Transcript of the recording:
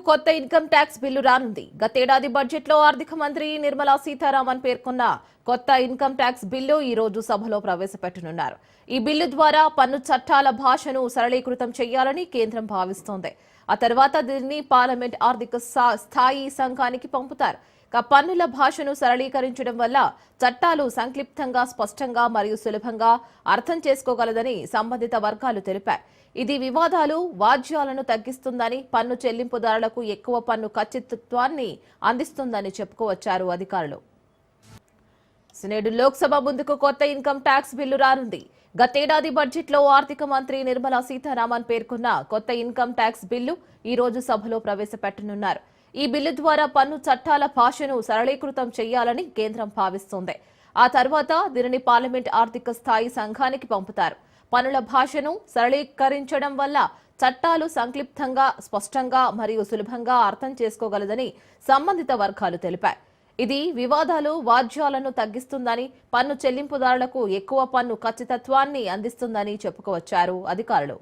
కొత్త income tax bill రానుంది. గతేడాది బడ్జెట్లో ఆర్థిక మంత్రి నిర్మలా సీతారామన్ పేర్కొన్న కొత్త ఇన్కమ్ ట్యాక్స్ బిల్లు ఈ రోజు సభలో ప్రవేశపెట్టనున్నారు. ఈ బిల్లు ద్వారా పన్ను చట్టాల భాషను సరళీకృతం చేయాలని కేంద్రం భావిస్తోంది. ఆ తర్వాత దీన్ని పార్లమెంట్ ఆర్థిక స్థాయి సంఘానికి పంపుతారు. పన్నుల భాషను సరళీకరించడం వల్ల చట్టాలు సంక్లిప్తంగా స్పష్టంగా మరియు సులభంగా అర్థం చేసుకోగలదని సంబంధిత వర్గాలు తెలిపాయి. ఇది వివాదాలు వాద్యాలను తగ్గిస్తుందని పన్ను చెల్లింపుదారులకు ఎక్కువ పన్ను ఖచ్చితత్వాన్ని అందిస్తుందని చెప్పుకోవచ్చారు అధికారులు. నేడు లోక్సభ ముందుకు కొత్త ఇన్కమ్ ట్యాక్స్ బిల్లు రానుంది. గతేడాది బడ్జెట్లో ఆర్థిక మంత్రి నిర్మలా సీతారామన్ పేర్కొన్న కొత్త ఇన్కమ్ ట్యాక్స్ బిల్లు ఈ రోజు సభలో ప్రవేశపెట్టనున్నారు. ఈ బిల్లు ద్వారా పన్ను చట్టాల భాషను సరళీకృతం చేయాలని కేంద్రం భావిస్తోంది. ఆ తర్వాత దీనిని పార్లమెంట్ ఆర్థిక స్థాయి సంఘానికి పంపుతారు. పన్నుల భాషను సరళీకరించడం వల్ల చట్టాలు సంక్లిప్తంగా స్పష్టంగా మరియు సులభంగా అర్థం చేసుకోగలదని సంబంధిత వర్గాలు తెలిపాయి. ఇది వివాదాలు వాద్యాలను తగ్గిస్తుందని పన్ను చెల్లింపుదారులకు ఎక్కువ పన్ను ఖచ్చితత్వాన్ని అందిస్తుందని చెప్పుకోవచ్చారు అధికారులు.